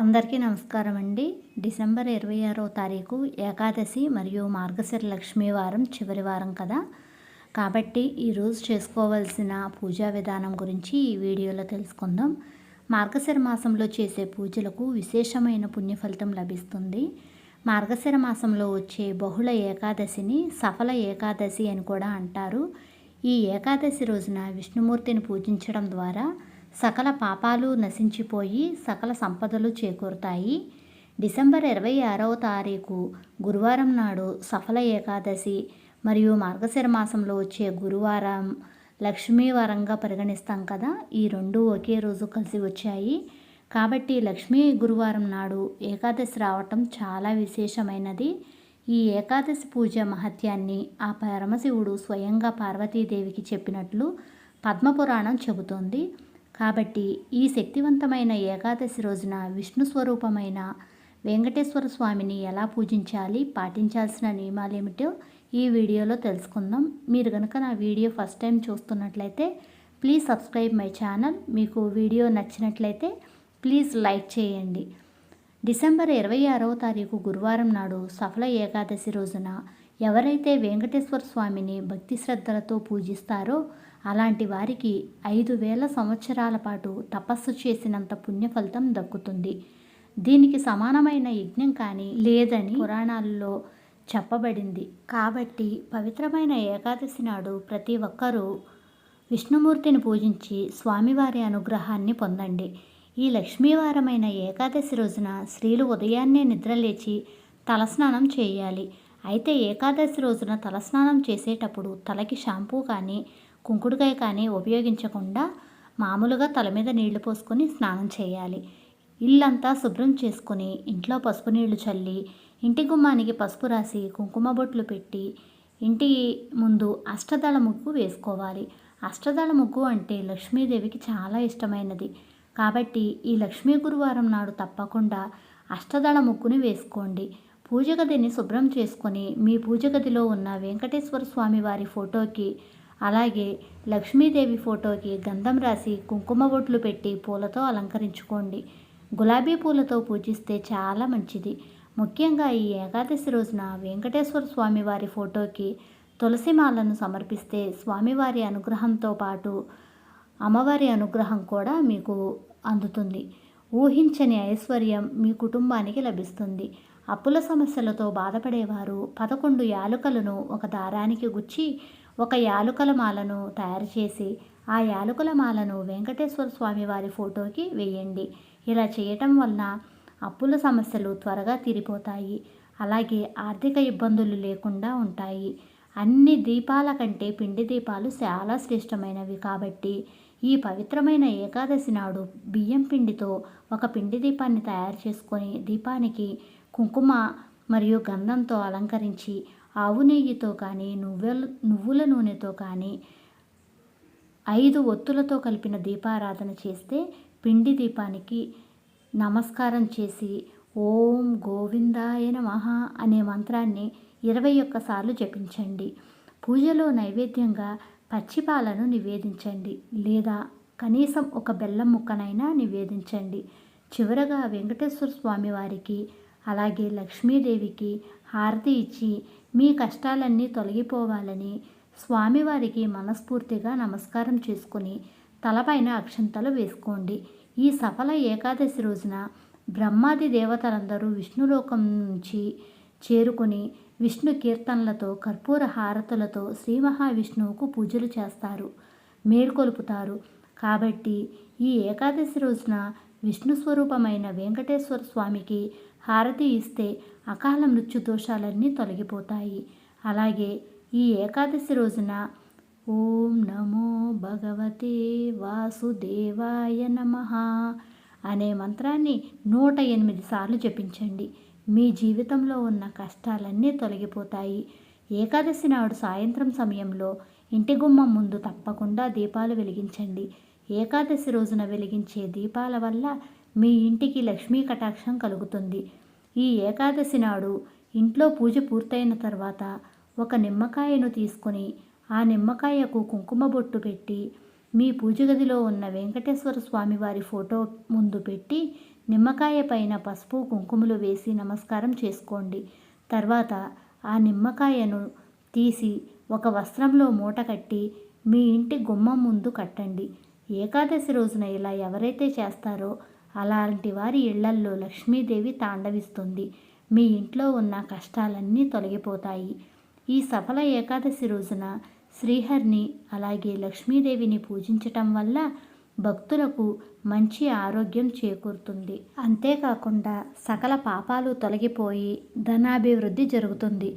అందరికీ నమస్కారం అండి. డిసెంబర్ ఇరవై ఆరో తారీఖు ఏకాదశి మరియు మార్గశిర లక్ష్మీ వారం చివరి వారం కదా. కాబట్టి ఈరోజు చేసుకోవాల్సిన పూజా విధానం గురించి ఈ వీడియోలో తెలుసుకుందాం. మార్గశిర మాసంలో చేసే పూజలకు విశేషమైన పుణ్య ఫలితం లభిస్తుంది. మార్గశిర మాసంలో వచ్చే బహుళ ఏకాదశిని సఫల ఏకాదశి అని కూడా అంటారు. ఈ ఏకాదశి రోజున విష్ణుమూర్తిని పూజించడం ద్వారా సకల పాపాలు నశించిపోయి సకల సంపదలు చేకూరుతాయి. డిసెంబర్ ఇరవై ఆరవ తారీఖు గురువారం నాడు సఫల ఏకాదశి మరియు మార్గశిర మాసంలో వచ్చే గురువారం లక్ష్మీవారంగా పరిగణిస్తాం కదా. ఈ రెండు ఒకే రోజు కలిసి వచ్చాయి. కాబట్టి లక్ష్మీ గురువారం నాడు ఏకాదశి రావటం చాలా విశేషమైనది. ఈ ఏకాదశి పూజ మహత్యాన్ని ఆ పరమశివుడు స్వయంగా పార్వతీదేవికి చెప్పినట్లు పద్మపురాణం చెబుతోంది. కాబట్టి ఈ శక్తివంతమైన ఏకాదశి రోజున విష్ణు స్వరూపమైన వెంకటేశ్వర స్వామిని ఎలా పూజించాలి పాటించాల్సిన నియమాలేమిటో ఈ వీడియోలో తెలుసుకుందాం. మీరు కనుక నా వీడియో ఫస్ట్ టైం చూస్తున్నట్లయితే ప్లీజ్ సబ్స్క్రైబ్ మై ఛానల్. మీకు వీడియో నచ్చినట్లయితే ప్లీజ్ లైక్ చేయండి. డిసెంబర్ ఇరవై ఆరవ తారీఖు గురువారం నాడు సఫల ఏకాదశి రోజున ఎవరైతే వెంకటేశ్వర స్వామిని భక్తి శ్రద్ధలతో పూజిస్తారో అలాంటి వారికి ఐదు వేల సంవత్సరాల పాటు తపస్సు చేసినంత పుణ్య ఫలితం దక్కుతుంది. దీనికి సమానమైన యజ్ఞం కానీ లేదని పురాణాల్లో చెప్పబడింది. కాబట్టి పవిత్రమైన ఏకాదశి నాడు ప్రతి ఒక్కరూ విష్ణుమూర్తిని పూజించి స్వామివారి అనుగ్రహాన్ని పొందండి. ఈ లక్ష్మీవారమైన ఏకాదశి రోజున స్త్రీలు ఉదయాన్నే నిద్రలేచి తలస్నానం చేయాలి. అయితే ఏకాదశి రోజున తలస్నానం చేసేటప్పుడు తలకి షాంపూ కానీ కుంకుడుకాయ కానీ ఉపయోగించకుండా మామూలుగా తల మీద నీళ్ళు పోసుకొని స్నానం చేయాలి. ఇల్లంతా శుభ్రం చేసుకొని ఇంట్లో పసుపు నీళ్ళు చల్లి ఇంటి గుమ్మానికి పసుపు రాసి కుంకుమ బొట్లు పెట్టి ఇంటి ముందు అష్టదళ ముగ్గు వేసుకోవాలి. అష్టదళ ముగ్గు అంటే లక్ష్మీదేవికి చాలా ఇష్టమైనది. కాబట్టి ఈ లక్ష్మీ గురువారం నాడు తప్పకుండా అష్టదళ ముగ్గుని వేసుకోండి. పూజ గదిని శుభ్రం చేసుకొని మీ పూజ గదిలో ఉన్న వెంకటేశ్వర స్వామి వారి ఫోటోకి అలాగే లక్ష్మీదేవి ఫోటోకి గంధం రాసి కుంకుమ బొట్లు పెట్టి పూలతో అలంకరించుకోండి. గులాబీ పూలతో పూజిస్తే చాలా మంచిది. ముఖ్యంగా ఈ ఏకాదశి రోజున వెంకటేశ్వర స్వామి వారి ఫోటోకి తులసి మాలను సమర్పిస్తే స్వామివారి అనుగ్రహంతో పాటు అమ్మవారి అనుగ్రహం కూడా మీకు అందుతుంది. ఊహించని ఐశ్వర్యం మీ కుటుంబానికి లభిస్తుంది. అప్పుల సమస్యలతో బాధపడేవారు పదకొండు యాలుకలను ఒక దారానికి గుచ్చి ఒక యాలుకల మాలను తయారు చేసి ఆ యాలుకల మాలను వెంకటేశ్వర స్వామి వారి ఫోటోకి వేయండి. ఇలా చేయటం వలన అప్పుల సమస్యలు త్వరగా తీరిపోతాయి. అలాగే ఆర్థిక ఇబ్బందులు లేకుండా ఉంటాయి. అన్ని దీపాల కంటే పిండి దీపాలు చాలా శ్రేష్టమైనవి కాబట్టి ఈ పవిత్రమైన ఏకాదశి నాడు బియ్యం పిండితో ఒక పిండి దీపాన్ని తయారు చేసుకొని దీపానికి కుంకుమ మరియు గంధంతో అలంకరించి ఆవు నెయ్యితో కానీ నువ్వెల నువ్వుల నూనెతో కానీ ఐదు ఒత్తులతో కలిపిన దీపారాధన చేస్తే పిండి దీపానికి నమస్కారం చేసి ఓం గోవిందాయ నమః అనే మంత్రాన్ని ఇరవై ఒక్కసార్లు జపించండి. పూజలో నైవేద్యంగా పచ్చిపాలను నివేదించండి లేదా కనీసం ఒక బెల్లం ముక్కనైనా నివేదించండి. చివరగా వెంకటేశ్వర స్వామి వారికి అలాగే లక్ష్మీదేవికి హారతి ఇచ్చి మీ కష్టాలన్నీ తొలగిపోవాలని స్వామివారికి మనస్ఫూర్తిగా నమస్కారం చేసుకుని తలపైన అక్షంతలు వేసుకోండి. ఈ సఫల ఏకాదశి రోజున బ్రహ్మాది దేవతలందరూ విష్ణులోకం నుంచి చేరుకుని విష్ణు కీర్తనలతో కర్పూర హారతులతో శ్రీ మహావిష్ణువుకు పూజలు చేస్తారు మేల్కొలుపుతారు. కాబట్టి ఈ ఏకాదశి రోజున విష్ణు స్వరూపమైన వెంకటేశ్వర స్వామికి హారతి ఇస్తే అకాల మృత్యు దోషాలన్నీ తొలగిపోతాయి. అలాగే ఈ ఏకాదశి రోజున ఓం నమో భగవతే వాసుదేవాయ నమ అనే మంత్రాన్ని నూట ఎనిమిది సార్లు జపించండి. మీ జీవితంలో ఉన్న కష్టాలన్నీ తొలగిపోతాయి. ఏకాదశి నాడు సాయంత్రం సమయంలో ఇంటి గుమ్మం ముందు తప్పకుండా దీపాలు వెలిగించండి. ఏకాదశి రోజున వెలిగించే దీపాల వల్ల మీ ఇంటికి లక్ష్మీ కటాక్షం కలుగుతుంది. ఈ ఏకాదశి నాడు ఇంట్లో పూజ పూర్తయిన తర్వాత ఒక నిమ్మకాయను తీసుకుని ఆ నిమ్మకాయకు కుంకుమ బొట్టు పెట్టి మీ పూజ గదిలో ఉన్న వెంకటేశ్వర స్వామి వారి ఫోటో ముందు పెట్టి నిమ్మకాయ పైన పసుపు కుంకుమలు వేసి నమస్కారం చేసుకోండి. తర్వాత ఆ నిమ్మకాయను తీసి ఒక వస్త్రంలో మూట కట్టి మీ ఇంటి గుమ్మం ముందు కట్టండి. ఏకాదశి రోజున ఇలా ఎవరైతే చేస్తారో అలాంటి వారి ఇళ్ళల్లో లక్ష్మీదేవి తాండవిస్తుంది. మీ ఇంట్లో ఉన్న కష్టాలన్నీ తొలగిపోతాయి. ఈ సఫల ఏకాదశి రోజున శ్రీహరిని అలాగే లక్ష్మీదేవిని పూజించటం వల్ల భక్తులకు మంచి ఆరోగ్యం చేకూరుతుంది. అంతేకాకుండా సకల పాపాలు తొలగిపోయి ధనాభివృద్ధి జరుగుతుంది.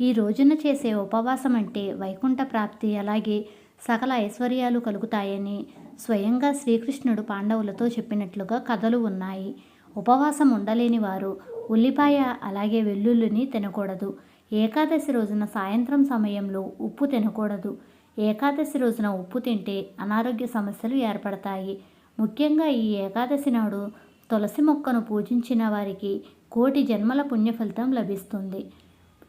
ఈ రోజున చేసే ఉపవాసం అంటే వైకుంఠ ప్రాప్తి అలాగే సకల ఐశ్వర్యాలు కలుగుతాయని స్వయంగా శ్రీకృష్ణుడు పాండవులతో చెప్పినట్లుగా కథలు ఉన్నాయి. ఉపవాసం ఉండలేని వారు ఉల్లిపాయ అలాగే వెల్లుల్లిని తినకూడదు. ఏకాదశి రోజున సాయంత్రం సమయంలో ఉప్పు తినకూడదు. ఏకాదశి రోజున ఉప్పు తింటే అనారోగ్య సమస్యలు ఏర్పడతాయి. ముఖ్యంగా ఈ ఏకాదశి నాడు తులసి మొక్కను పూజించిన వారికి కోటి జన్మల పుణ్యఫలితం లభిస్తుంది.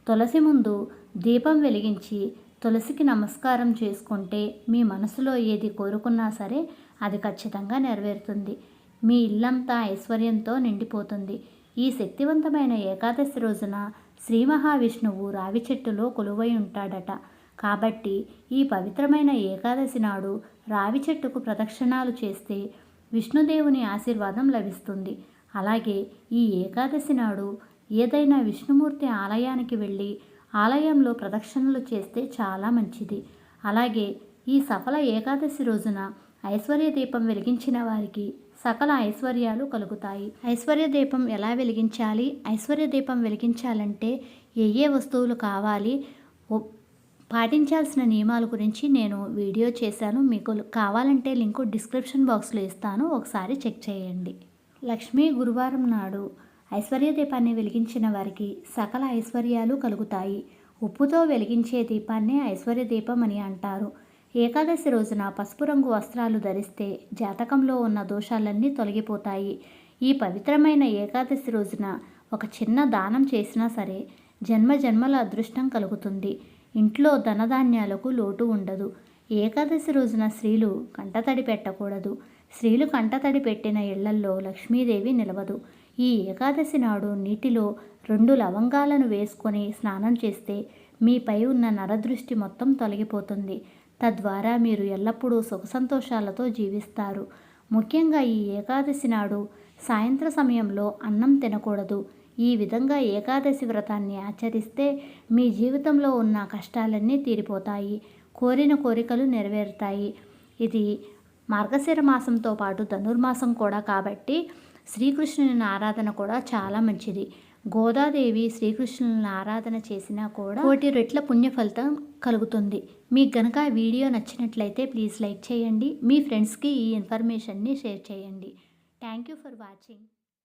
తులసి ముందు దీపం వెలిగించి తులసికి నమస్కారం చేసుకుంటే మీ మనసులో ఏది కోరుకున్నా సరే అది ఖచ్చితంగా నెరవేరుతుంది. మీ ఇల్లంతా ఐశ్వర్యంతో నిండిపోతుంది. ఈ శక్తివంతమైన ఏకాదశి రోజున శ్రీ మహావిష్ణువు రావి చెట్టులో కొలువై ఉంటాడట. కాబట్టి ఈ పవిత్రమైన ఏకాదశి నాడు రావి చెట్టుకు ప్రదక్షిణాలు చేస్తే విష్ణుదేవుని ఆశీర్వాదం లభిస్తుంది. అలాగే ఈ ఏకాదశి నాడు ఏదైనా విష్ణుమూర్తి ఆలయానికి వెళ్ళి ఆలయంలో ప్రదక్షిణలు చేస్తే చాలా మంచిది. అలాగే ఈ సఫల ఏకాదశి రోజున ఐశ్వర్య దీపం వెలిగించిన వారికి సకల ఐశ్వర్యాలు కలుగుతాయి. ఐశ్వర్య దీపం ఎలా వెలిగించాలి? ఐశ్వర్య దీపం వెలిగించాలంటే ఏ ఏ వస్తువులు కావాలి? పాటించాల్సిన నియమాల గురించి నేను వీడియో చేశాను. మీకు కావాలంటే లింకు డిస్క్రిప్షన్ బాక్స్లో ఇస్తాను. ఒకసారి చెక్ చేయండి. లక్ష్మీ గురువారం నాడు ఐశ్వర్య దీపాన్ని వెలిగించిన వారికి సకల ఐశ్వర్యాలు కలుగుతాయి. ఉప్పుతో వెలిగించే దీపాన్నే ఐశ్వర్య దీపం అని అంటారు. ఏకాదశి రోజున పసుపు రంగు వస్త్రాలు ధరిస్తే జాతకంలో ఉన్న దోషాలన్నీ తొలగిపోతాయి. ఈ పవిత్రమైన ఏకాదశి రోజున ఒక చిన్న దానం చేసినా సరే జన్మ జన్మల అదృష్టం కలుగుతుంది. ఇంట్లో ధనధాన్యాలకు లోటు ఉండదు. ఏకాదశి రోజున స్త్రీలు కంటతడి పెట్టకూడదు. స్త్రీలు కంటతడి పెట్టిన ఇళ్ళల్లో లక్ష్మీదేవి నిలవదు. ఈ ఏకాదశి నాడు నీటిలో రెండు లవంగాలను వేసుకొని స్నానం చేస్తే మీపై ఉన్న నరదృష్టి మొత్తం తొలగిపోతుంది. తద్వారా మీరు ఎల్లప్పుడూ సుఖ సంతోషాలతో జీవిస్తారు. ముఖ్యంగా ఈ ఏకాదశి నాడు సాయంత్ర సమయంలో అన్నం తినకూడదు. ఈ విధంగా ఏకాదశి వ్రతాన్ని ఆచరిస్తే మీ జీవితంలో ఉన్న కష్టాలన్నీ తీరిపోతాయి. కోరిన కోరికలు నెరవేరుతాయి. ఇది మార్గశిర మాసంతో పాటు ధనుర్మాసం కూడా కాబట్టి శ్రీకృష్ణుని ఆరాధన కూడా చాలా మంచిది. గోదాదేవి శ్రీకృష్ణుని ఆరాధన చేసినా కూడా కోటి రెట్ల పుణ్య ఫలితం కలుగుతుంది. మీకు గనక వీడియో నచ్చినట్లయితే ప్లీజ్ లైక్ చేయండి. మీ ఫ్రెండ్స్కి ఈ ఇన్ఫర్మేషన్ని షేర్ చేయండి. Thank you for watching.